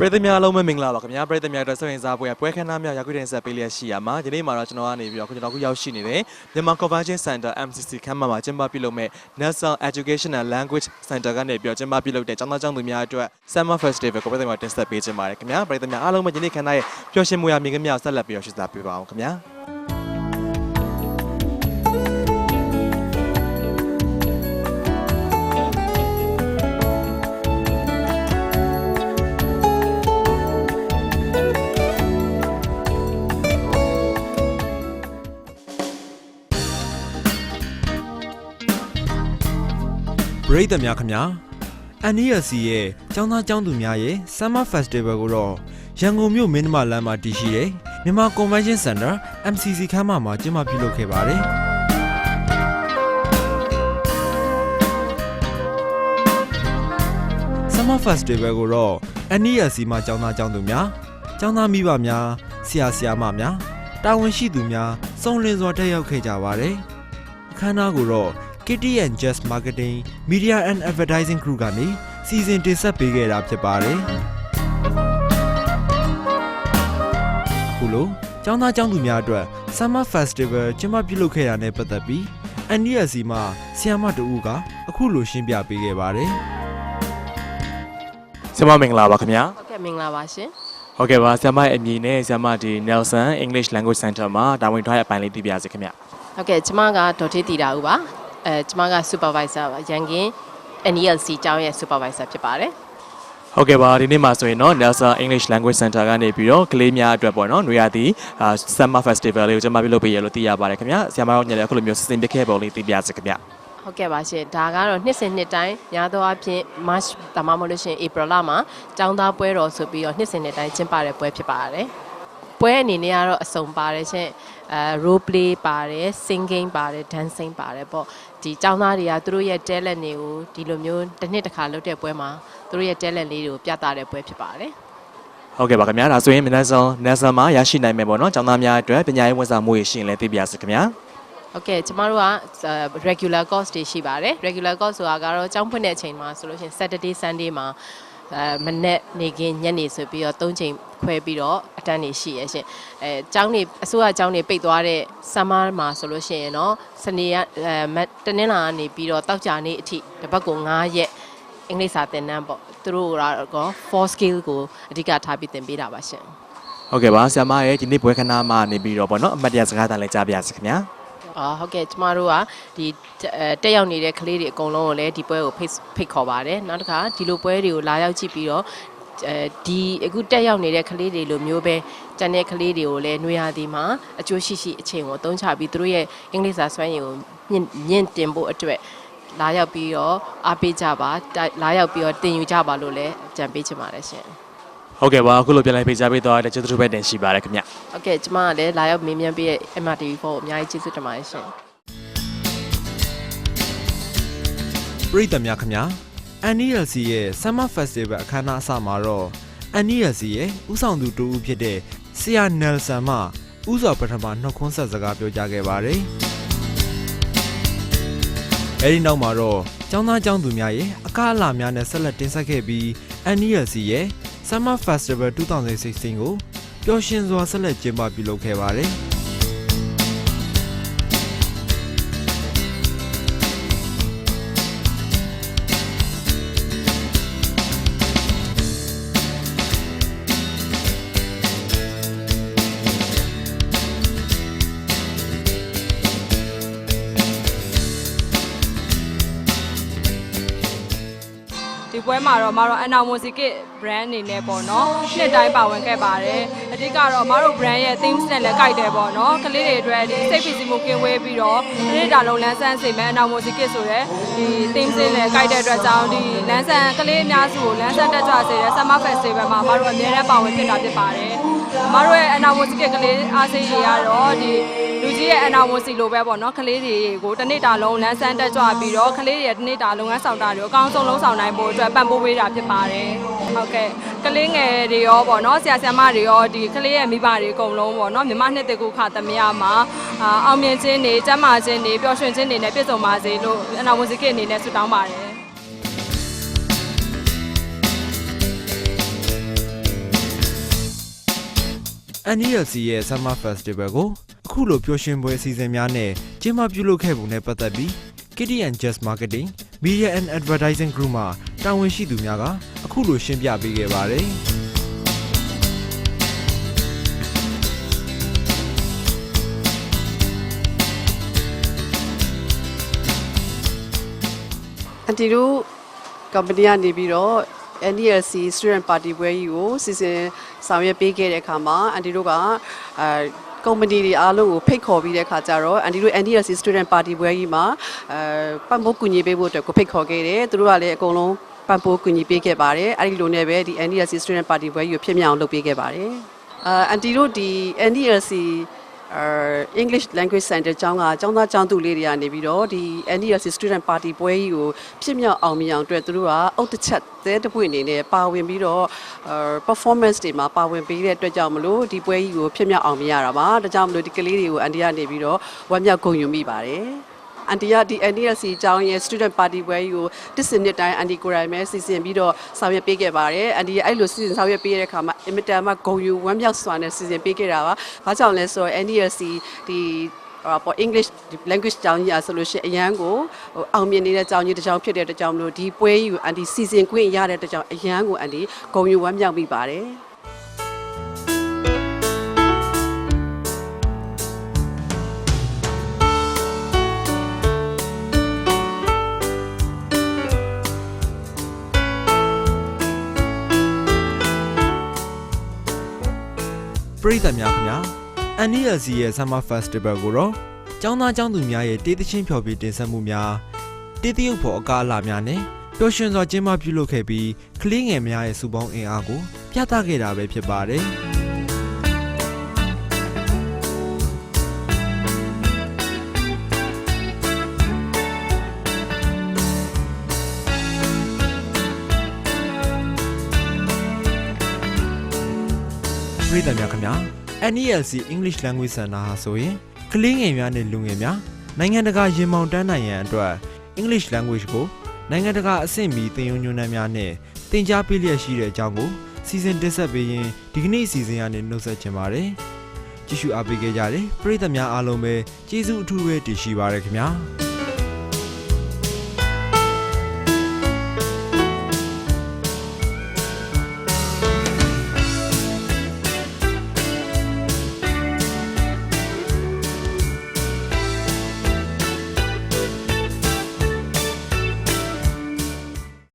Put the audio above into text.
ပရိသတ်များအားလုံးပဲမင်္ဂလာပါခင်ဗျာပရိသတ်များအတွက်ဆွေးနွေးစားပွဲပွဲခန်းသားများရောက်ခွင့်တင်ဆက်ပေးလျက်ရှိရမှာဒီနေ့မှာတော့ကျွန်တော်ကနေပြီးတော့ခုကျွန်တော်ခုရောက်ရှိနေတဲ့မြန်မာ Convention Center MCC ခန်းမမှာကျင်းပပြုလုပ်မဲ့ National Education and Language Center ကနေပြီးတော့ကျင်းပပြုလုပ်တဲ့ကျောင်းသားကျောင်းသူများအတွက် Summer Festival ကိုပရိသတ်များတင်ဆက်ပေးခြင်းပါတယ်ခင်ဗျာပရိသတ်များအားလုံးပဲဒီနေ့ခန်းသားရဲ့ပျော်ရွှင်မှုရမြင်ခင်များဆက်လက်ပြီးတော့ရှင်းစားပေးပါအောင်ခင်ဗျာ ပရိသတ်များခင်ဗျာ NELC ရဲ့ចောင်းသားចောင်းသူများရဲ့ Summer Festival ကိုတော့ရန်ကုန်မြို့မင်းသမလမ်းမှာတည်ရှိတဲ့မြန်မာ Convention Center MCC ခန်းမမှာကျင်းပပြုလုပ်ခဲ့ပါတယ်။ Summer Festival ကိုတော့ NELC မှာចောင်းသားចောင်းသူများចောင်းသားမိဘများဆရာဆရာမများတာဝန်ရှိသူများစုံလင်စွာတက်ရောက်ခဲ့ကြပါတယ်။အခမ်းအနားကိုတော့ Kitty and Just Marketing Media and Advertising Group ကနေစီစဉ်တင်ဆက်ပေးခဲ့တာဖြစ်ပါတယ်။အခုလိုចောင်းသားចောင်းသူများအတွက် Summer Festival ကျင်းပပြုလုပ်ခဲ့တာနဲ့ပတ်သက်ပြီး NDSC မှာဆီယမတူဦးကအခုလိုရှင်းပြပေးခဲ့ပါတယ်။ဆရာမမင်္ဂလာပါခင်ဗျာဟုတ်ကဲ့မင်္ဂလာပါရှင်ဟုတ်ကဲ့ပါဆရာမရဲ့အမည်နဲ့ဆရာမဒီ Nelson English Language Center မှာတာဝန်ထားတဲ့အပိုင်းလေးသိပြရစီခင်ဗျဟုတ်ကဲ့ကျမကဒေါ်ထေးတီတာဦးပါ အဲကျမက supervisor ပါရန်ကင်း NELC ကျောင်းရဲ့ supervisor ဖြစ်ပါတယ်ဟုတ်ကဲ့ပါဒီနေ့မှာဆိုရင်တော့ Nelson English Language Center ကနေပြီးတော့ကလေးများအတွက်ပေါ့နော်နွေရာသီအာ Summer Festival လေးကိုကျွန်မပြုလုပ်ပေးရလို့သိရပါတယ်ခင်ဗျဆရာမတို့ညလည်းအခုလိုမျိုးစီစဉ်ပေးခဲ့ပုံလေးသိပြစီခင်ဗျဟုတ်ကဲ့ပါရှင်ဒါကတော့နှစ်စဉ်နှစ်တိုင်းများသောအားဖြင့် March ဒါမှမဟုတ်လို့ရှိရင် April လမှာကျောင်းသားပွဲတော်ဆိုပြီးတော့နှစ်စဉ်နှစ်တိုင်းကျင်းပတဲ့ပွဲဖြစ်ပါတယ် ပွဲအနေနဲ့ကတော့အစုံပါတယ်ရှင်အဲ role play ပါတယ် singing ပါတယ် dancing ပါတယ်ပေါ့ဒီကျောင်းသားတွေကသူတို့ရဲ့ talent တွေကိုဒီလိုမျိုးတစ်နှစ်တစ်ခါလုပ်တဲ့ပွဲမှာသူတို့ရဲ့ talent လေးတွေကိုပြသတဲ့ပွဲဖြစ်ပါတယ်ဟုတ်ကဲ့ပါခင်ဗျာဒါဆိုရင် Nelson Nelson မှာရရှိနိုင်မယ်ပေါ့နော်ကျောင်းသားများအတွက်ပညာရေးဝန်ဆောင်မှုရရှိရင်လည်းသိပြစီခင်ဗျာဟုတ်ကဲ့ကျမတို့ကအာ regular course တွေရှိပါတယ် regular course ဆိုတာကတော့ကျောင်းဖွင့်တဲ့အချိန်မှာဆိုလို့ရှိရင် Saturday Sunday မှာအဲ မနေ့နေခင်းညနေဆိုပြီးတော့၃ချိန်ခွဲပြီးတော့အတန်းနေရှိရရှင်အဲကျောင်းနေအစိုးရကျောင်းနေပိတ်သွားတဲ့ summer မှာဆိုလို့ရှိရင်တော့စနေကအဲမတ်တနင်္လာကနေပြီးတော့တောက်ကြနေ့အထိတစ်ပတ်ကို9ရက်အင်္ဂလိပ်စာသင်တန်းပေါ့သူတို့ကတော့ four skill ကိုအဓိကထားပြီးသင်ပေးတာပါရှင်ဟုတ်ကဲ့ပါဆရာမရဲ့ဒီနေ့ပွဲခန်းသားမှာနေပြီးတော့ပေါ့နော်အမှတ်တရစကားသားလည်းကြားပြစီခင်ဗျာ အာဟုတ်ကဲ့ကျမတို့ကဒီအဲတက်ရောက်နေတဲ့ကလေးတွေအကုန်လုံးကိုလည်းဒီပွဲကိုဖိတ်ဖိတ်ခေါ်ပါတယ်နောက်တစ်ခါဒီလိုပွဲတွေကိုလာရောက်ကြည့်ပြီးတော့အဲဒီအခုတက်ရောက်နေတဲ့ကလေးတွေလိုမျိုးပဲကျန်တဲ့ကလေးတွေကိုလည်းနှွေရသည်မှာအကျိုးရှိရှိအချိန်ကိုအသုံးချပြီးသူတို့ရဲ့အင်္ဂလိပ်စာစွမ်းရည်ကိုမြင့်မြင့်တင်ဖို့အတွက်လာရောက်ပြီးတော့အားပေးကြပါတိုက်လာရောက်ပြီးတော့တင်ယူကြပါလို့လည်းကြံပေးချင်ပါတယ်ရှင် ဟုတ်ကဲ့ပါအခုလိုပြန်လိုက်ပေးကြပေးတော့တဲ့ကျေးဇူးပဲတင်ရှိပါတယ်ခင်ဗျဟုတ်ကဲ့ကျမကလည်းလာရောက်မေးမြန်းပေးတဲ့ MRTV4 ကိုအများကြီးကျေးဇူးတင်ပါတယ်ရှင်ပရိသတ်များခင်ဗျာ NELC ရဲ့ Summer Festival အခမ်းအနားအစမှာတော့ NELC ရဲ့ဥဆောင်သူတူဦးဖြစ်တဲ့ဆရာ Nelson မှဥစွာပထမနှုတ်ခွန်းဆက်စကားပြောကြားခဲ့ပါတယ်။အဲဒီနောက်မှာတော့ကျောင်းသားကျောင်းသူများရဲ့အကားအလာများနဲ့ဆက်လက်တင်ဆက်ခဲ့ပြီး NELC ရဲ့ Summer Festival 2016ကိုပျော်ရွှင်စွာဆက်လက်ကျင်းပပြုလုပ်ခဲ့ပါတယ်။ ဒီပွဲမှာတော့မတို့အနာမိုစီကစ် brand အနေနဲ့ပေါ့နော်နှစ်တိုင်းပါဝင်ခဲ့ပါတယ်အဓိကတော့မတို့ brand ရဲ့ themes နဲ့လည်းကိုက်တယ်ပေါ့နော်ကလေးတွေအတွက်ဒီစိတ်ဖိစီးမှုကင်းဝေးပြီးတော့ဒီနေ့တာလုံးလန်းဆန်းစေမယ်အနာမိုစီကစ်ဆိုတဲ့ဒီ themes နဲ့လည်းကိုက်တဲ့အတွက်ကြောင့်ဒီလန်းဆန်းကလေးအများစုကိုလန်းဆန်းတက်ကြွစေတဲ့ summer festival မှာမတို့အများနဲ့ပါဝင်ဖြစ်တာဖြစ်ပါတယ်မတို့ရဲ့အနာမိုစီကစ်ကလေးအားစိတ်တွေကတော့ဒီလူကြီး ရဲ့အနာဝန်စီလိုပဲပေါ့နော်ကလေးတွေကိုတစ်နေ့တာလုံးလမ်းဆန်းတက်ကြွပြီးတော့ကလေးတွေရဲ့တစ်နေ့တာလုပ်ငန်းဆောင်တာတွေကိုအကောင်းဆုံးလုံးဆောင်နိုင်ဖို့အတွက်ပံ့ပိုးပေးတာဖြစ်ပါတယ်ဟုတ်ကဲ့ကလေးငယ်တွေရောပေါ့နော်ဆရာဆရာမတွေရောဒီကလေးရဲ့မိဘတွေအကုန်လုံးပေါ့နော်မြမနှစ်တကူခသမယမှာအာအောင်မြင်ခြင်းတွေကျန်းမာခြင်းတွေပျော်ရွှင်ခြင်းတွေနဲ့ပြည့်စုံပါစေလို့အနာဝန်စီကအနေနဲ့ဆုတောင်းပါတယ် NELC ရဲ့ Summer Festival ကိုအ ခုလိုပျော်ရွှင်ပွဲအစီအစဉ်များနဲ့ကျင်းပပြုလုပ်ခဲ့ပုံနဲ့ပတ်သက်ပြီး KTN Just Marketing Media and Advertising Group မှတာဝန်ရှိသူများကအခုလိုရှင်းပြပေးခဲ့ပါတယ်။အန်တီတို့ company ကနေပြီးတော့ NELC student party ပွဲကြီးကိုစီစဉ်ဆောင်ရွက်ပေးခဲ့တဲ့အခါမှာအန်တီတို့ကအဲ company တွေအားလုံးကိုဖိတ်ခေါ်ပြီးတဲ့အခါကျတော့အန်တီတို့ NELC student party ပွဲကြီးမှာအဲပံ့ပိုးကူညီပေးဖို့အတွက်ကိုဖိတ်ခေါ်ခဲ့တယ်သူတို့ကလည်းအကုန်လုံးပံ့ပိုးကူညီပေးခဲ့ပါတယ်အဲ့ဒီလိုနဲ့ပဲဒီ NELC student party ပွဲကြီးကိုဖြစ်မြောက်အောင်လုပ်ပေးခဲ့ပါတယ်အာအန်တီတို့ဒီ NELC အဲ English Language Center ကျောင်းကကျောင်းသားကျောင်းသူလေးတွေကနေပြီးတော့ဒီ NELC Student Party ပွဲကြီးကိုဖြစ်မြောက်အောင်မြင်အောင်အတွက်သူတို့ကအုတ်တစ်ချက်သေးတစ်ပွင့်အနေနဲ့ပါဝင်ပြီးတော့အဲ performance တွေမှာပါဝင်ပေးတဲ့အတွက်ကြောင့်မလို့ဒီပွဲကြီးကိုဖြစ်မြောက်အောင်မြင်ရတာပါဒါကြောင့်မလို့ဒီကလေးတွေကိုအန်တီကနေပြီးတော့ဝမ်းမြောက်ဂုဏ်ယူမိပါတယ် အန်တီကဒီ NDSC အကြောင်းရဲ့ student party ပွဲကြီးကိုတစ်စနစ်တိုင်းအန်တီကိုယ်တိုင်ပဲစီစဉ်ပြီးတော့ဆောင်ရွက်ပေးခဲ့ပါတယ်အန်တီကအဲ့လိုစီစဉ်ဆောင်ရွက်ပေးတဲ့အခါမှာအင်မတန်မှဂုဏ်ယူဝမ်းမြောက်စွာနဲ့စီစဉ်ပေးခဲ့တာပါဘာကြောင့်လဲဆိုတော့ NDSC ဒီဟောပေါ် English language ကျောင်းကြီးอ่ะဆိုလို့ရှိရင်အရန်ကိုဟိုအောင်မြင်နေတဲ့ကျောင်းကြီးတစ်ကျောင်းဖြစ်တဲ့အတွက်ကြောင့်မလို့ဒီပွဲကြီးကိုအန်တီစီစဉ်ခွင့်ရတဲ့အတွက်ကြောင့်အရန်ကိုအန်တီဂုဏ်ယူဝမ်းမြောက်မိပါတယ် ရိသတ်များခင်ဗျာ NELC ရဲ့ Summer Festival ကိုတော့ကျောင်းသားကျောင်းသူများရဲ့တေးသချင်းဖျော်ဖြေတင်ဆက်မှုများတေးသရုပ်ဖော်အကားအလာများနဲ့ပျော်ရွှင်စွာကျင်းပပြုလုပ်ခဲ့ပြီးကလေးငယ်များရဲ့စုပေါင်းအင်အားကိုပြသခဲ့တာပဲဖြစ်ပါတယ် ပရိသတ်များခင်ဗျာ NELC English Language Center ဟာဆိုရင်ကလေးငယ်များနဲ့လူငယ်များနိုင်ငံတကာရင်မောင်တန်းနိုင်ရန်အတွက် English Language ကိုနိုင်ငံတကာအဆင့်မီသင်ယူညွှန်းနှံများနဲ့သင်ကြားပေးလျက်ရှိတဲ့အကြောင်းကိုစီစဉ်တင်ဆက်ပေးရင်ဒီကနေ့အစီအစဉ်ကနေနှုတ်ဆက်ချင်ပါတယ်ကြည့်ရှုအားပေးကြကြတဲ့ပရိသတ်များအားလုံးပဲကျေးဇူးအထူးပဲတင်ရှိပါရခင်ဗျာ